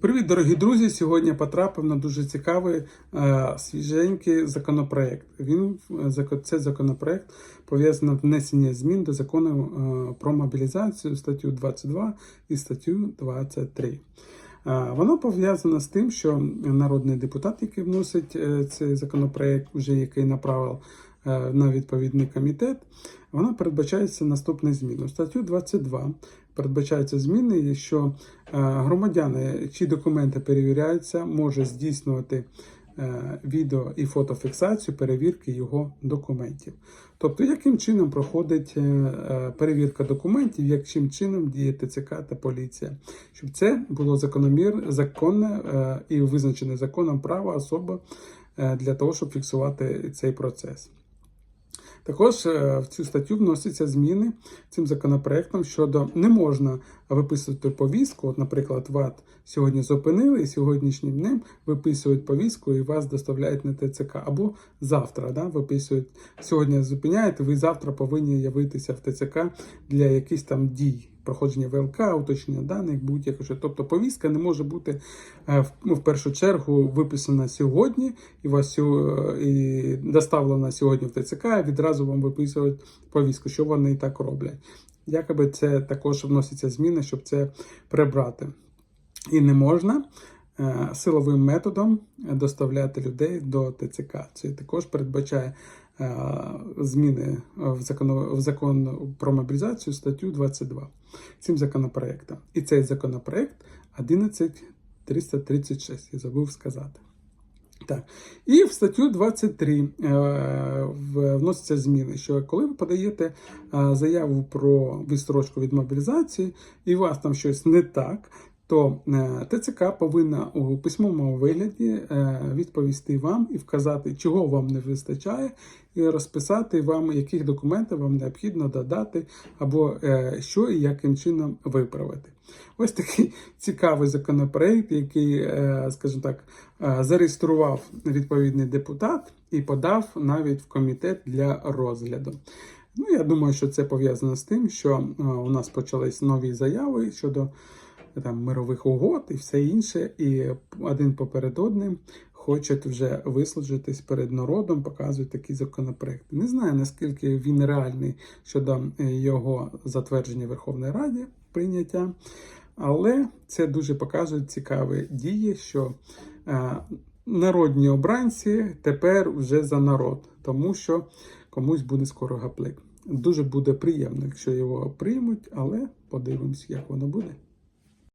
Привіт, дорогі друзі! Сьогодні потрапив на дуже цікавий е, свіженький законопроект. Він е, це законопроект пов'язано внесення змін до закону е, про мобілізацію статтю 22 і статтю 23. Е, Воно пов'язано з тим, що народний депутат, який вносить цей законопроект, вже який направив на відповідний комітет, вона передбачається наступні зміни. Статтю 22 передбачаються зміни, що е, громадяни, чиї документи перевіряються, може здійснювати е, відео і фотофіксацію перевірки його документів. Тобто, яким чином проходить е, перевірка документів, яким чином діє ТЦК та поліція, щоб це було закономір, законне і визначене законом право особи для того, щоб фіксувати цей процес. Також е, в цю статтю вносяться зміни цим законопроектом щодо не можна виписувати повістку. От, наприклад, ВАТ сьогодні зупинили і сьогоднішнім днем виписують повістку і вас доставляють на ТЦК. Або завтра да, виписують сьогодні Зупиняєте, ви завтра повинні явитися в ТЦК для якихось там дій. Проходження ВЛК, уточнення даних, будь-яке. що. Тобто повістка не може бути е, в, ну, в першу чергу виписана сьогодні і вас і доставлена сьогодні в ТЦК, і відразу вам виписують повістку, що вони і так роблять. Якоби це також вносяться зміни, щоб це прибрати. І не можна е, силовим методом доставляти людей до ТЦК. Це також передбачає е, зміни в закон, в закон про мобілізацію статтю 22 цим законопроектом. І цей законопроект 11336, я забув сказати. Так. І в статтю 23 е, вносяться зміни, що коли ви подаєте е, заяву про відстрочку від мобілізації, і у вас там щось не так, то е, ТЦК повинна у письмовому вигляді е, відповісти вам і вказати, чого вам не вистачає, і розписати вам, яких документів вам необхідно додати, або е, що і яким чином виправити. Ось такий цікавий законопроект, який, скажімо так, зареєстрував відповідний депутат і подав навіть в комітет для розгляду. Ну, я думаю, що це пов'язано з тим, що у нас почались нові заяви щодо там мирових угод і все інше, і один поперед одним хочуть вже вислужитись перед народом, показують такі законопроекти. Не знаю наскільки він реальний щодо е, його затвердження в Верховній Раді прийняття, але це дуже показує цікаві дії, що е, народні обранці тепер вже за народ, тому що комусь буде скоро гаплик. Дуже буде приємно, якщо його приймуть, але подивимось, як воно буде.